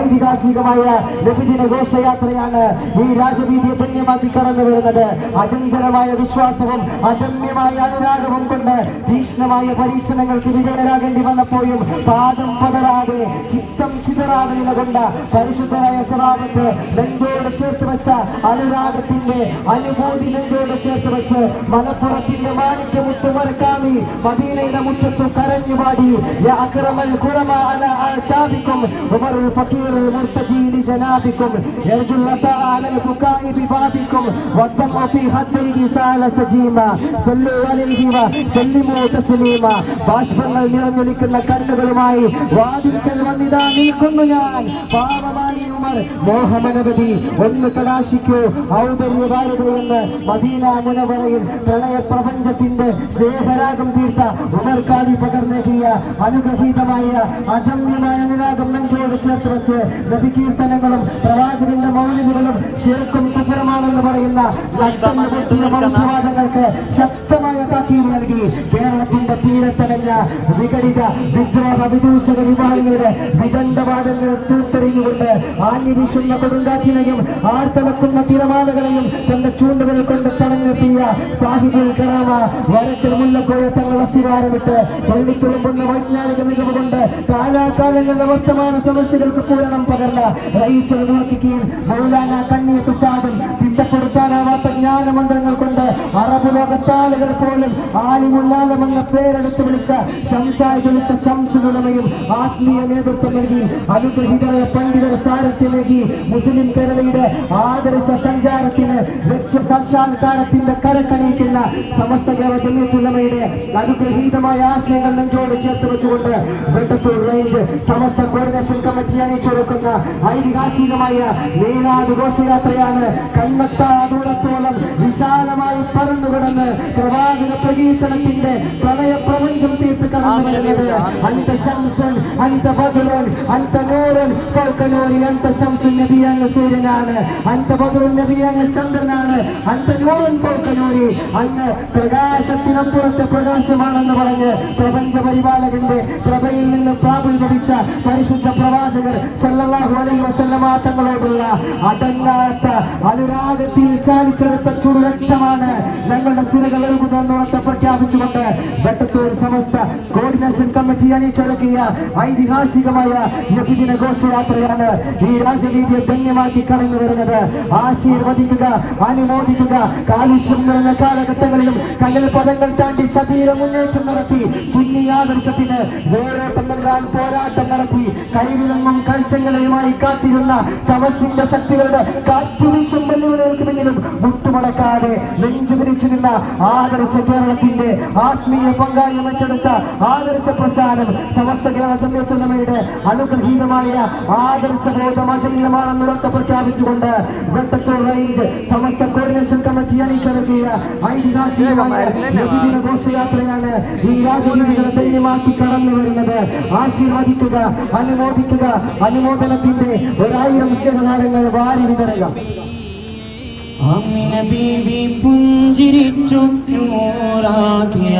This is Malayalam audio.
ഐതിഹാസികമായ ലഭിദിന ഘോഷയാത്രയാണ് ഈ രാജവീതിയെ ധന്യമാക്കി കടന്നു വരുന്നത്. അചഞ്ചലമായ വിശ്വാസവും അദമ്യമായ അനുരാഗവും കൊണ്ട് തീക്ഷ്ണമായ പരീക്ഷണങ്ങൾക്ക് വിധേയരാകേണ്ടി വന്നപ്പോഴും പാദം പതറാതെ ചിത്തം ചിതറാതെ നിലകൊണ്ട പരിശുദ്ധമായ സ്വഭാവത്ത് നെഞ്ചോട് ചേർത്ത് വെച്ച അനുരാഗത്തിന്റെ അനുഭൂതി നെഞ്ചോട് ചേർത്ത് വെച്ച് മലപ്പുറത്തിന്റെ മാണിക്യമുത്ത് മറക്കാമി മദീനയുടെ മുറ്റത്തു കരഞ്ഞു പാടി യാ അക്രമൽ ഖുറമ അല അൽതാബിക്കും ഉമർ الفقير المرتجي لجنابكم يرجو العطاء على البكاء ببابكم والدمع في خديه سال سجيما صلوا عليه وسلموا تسليما ബാഷ്പങ്ങൾ നിറഞ്ഞൊലിക്കുന്ന കണ്ണുകളുമായി വാതിൽക്കൽ വന്നിതാ നിൽക്കുന്നു ഞാൻ പാവമാണി ഉമർ. മോഹമനവധി ഒന്ന് കടാശിക്കൂ. ഔദര്യവാരത എന്ന് മദീന മുനവറയിൽ പ്രപഞ്ചത്തിന്റെ സ്നേഹരാഗം തീർത്ത ഉമർക്കാടി പകർന്നേകിയ അനുഗ്രഹീതമായ അദമ്യമായ അനുരാഗം നെഞ്ചോട് ചേർത്ത് വെച്ച് നബികീർത്തനങ്ങളും പ്രവാചകന്റെ മൗലികകളും ശിർക്കും കുഫറമാണെന്ന് പറയുന്ന ശക്തമായ താക്കീൽ നൽകി. കേരളത്തിന്റെ തീരത്തടഞ്ഞ വിഘടിത വിദ്രോഹ വിദൂഷക വിഭാഗങ്ങളുടെ വിദണ്ഡവാദങ്ങൾ തീർത്തെറിഞ്ഞുകൊണ്ട് ആഞ്ഞു വീശുന്ന കൊടുങ്കാറ്റിനെയും ആർത്തലക്കുന്ന തിരമാലകളെയും തന്റെ ചൂണ്ടുകൾ കൊണ്ട് തടഞ്ഞെത്തിയ സാഹിബുൽ കറാമ വരത്തിൽ മുല്ലക്കോയ തങ്ങൾ അസ്ഥിരാരമിട്ട് പള്ളിത്തുളുമ്പുന്ന വൈജ്ഞാനിക മികവ് കൊണ്ട് കാലാകാലങ്ങളുടെ വർത്തമാന സമസ്യകൾക്ക് പൂരണം പകർന്ന റൈസുൽ മൗലാന കണ്ണിയത്ത് ഉസ്താദും തിട്ടപ്പെടുത്താനാവാത്ത ജ്ഞാനമന്ത്രങ്ങൾ കൊണ്ട് അറബ് ലോകത്താളുകൾ പോലും ആലിമുല്ലാലമെന്ന പേരെടുത്ത് വിളിച്ച ശംസായി വിളിച്ച ശംസുലമയും ആത്മീയ നേതൃത്വം നൽകി അനുഗ്രഹീതരായ പണ്ഡിതർ നൽകി മുസ്ലിം കേരളയുടെ ആദർശ സഞ്ചാരത്തിന് ലക്ഷ്യ സാക്ഷാത്കാരത്തിന്റെ കരക്കണിയിക്കുന്ന സമസ്ത കേരള ജമിയത്തുള്ളമയുടെ അനുഗ്രഹീതമായ ആശയങ്ങൾ നെഞ്ചോട് ചേർത്ത് വെച്ചുകൊണ്ട് Vettathur range Samastha coordination committee അണിയിച്ചൊരുക്കുന്ന ഐതിഹാസികമായ മേലാട് ഘോഷയാത്രയാണ് കണ്ണെത്താ ദൂരത്തോളം വിശാലമായി പറന്നുകിടന്ന് പ്രവാചക പ്രകീർത്തനത്തിന്റെ പ്രളയ പ്രപഞ്ചം വരുന്നത് അന്ത ശംസുൻ അന്ത ബദുലുൻ അന്ത നൂറുൻ. ഫൗക നൂരി അന്ത ശംസുൻ നബി അങ്ങ് സൂര്യനാണ്. അന്ത ബദുലുൻ നബി അങ്ങ് ചന്ദ്രനാണ്. അന്ത നൂറൻ ഫൗക നൂരി അങ്ങ് പ്രകാശത്തിനപ്പുറത്തെ പ്രകാശമാണെന്ന് പറഞ്ഞ് പ്രപഞ്ച പരിപാലകന്റെ പ്രഭയിൽ നിന്ന് പ്രാപുൽഭവിച്ച പരിശുദ്ധ പ്രവാചകർ സല്ലല്ലാഹു അലൈഹി വസല്ലമ തങ്ങളോടുള്ള അടങ്ങാത്ത അനുരാഗത്തിൽ ചാലിച്ചെടുത്ത ചുടുരക്തമാണ് ഞങ്ങളുടെ സ്ഥിരകൾ എഴുതുന്നുറത്തെ പ്രഖ്യാപിച്ചുകൊണ്ട് Vettathur Samastha Go coordination committee അണിയിച്ചൊരുക്കിയ ഐതിഹാസികമായ നബിദിന ഘോഷയാത്രയാണ് ഈ രാജവീതിയെ ധന്യമാക്കി കടന്നു വരുന്നത്. ആശീർവദിക്കുക അനുമോദിക്കുക. കാലുഷ്യം നിറഞ്ഞ കാലഘട്ടങ്ങളിലും കല്ലൽ പദങ്ങൾ താണ്ടി സതീര മുന്നേറ്റം നടത്തി സുന്നി ആദർശത്തിന് വേരോട്ടം നൽകാൻ പോരാട്ടം നടത്തി കൈവിലങ്ങും കൽച്ചങ്ങളെയുമായി കാത്തിരുന്ന തമസിന്റെ ശക്തികളുടെ കാറ്റുവീശും വെല്ലുവിളികൾക്ക് പിന്നിലും മുട്ടുമടക്കാതെ നെഞ്ചു പിടിച്ചു നിന്ന ആദർശ കേരളത്തിന്റെ ആത്മീയ പങ്കാളിയം ഏറ്റെടുത്ത ആദർശ പ്രസ്ഥാനം സമസ്ത കേരള ജമ്യത്തുലമയുടെ അനുഗ്രഹീതമായ ആദർശ അജയ്യമാണെന്ന് ഉറക്ക പ്രഖ്യാപിച്ചുകൊണ്ട് Vettathur range Samastha coordination committee അണിച്ചൊരുക്കിയ ഐതിഹാസികമായ ഘോഷയാത്രയാണ് ഈ രാജകീയങ്ങളെ ധന്യമാക്കി കടന്നു വരുന്നത്. ആശീർവദിക്കുക അനുമോദിക്കുക അനുമോദനത്തിന്റെ ഒരായിരം സ്നേഹകാലങ്ങൾ വാരി വിതരുക അമ്മിന ബീവി പുഞ്ചിരിച്ചു നൂറാക്കിയ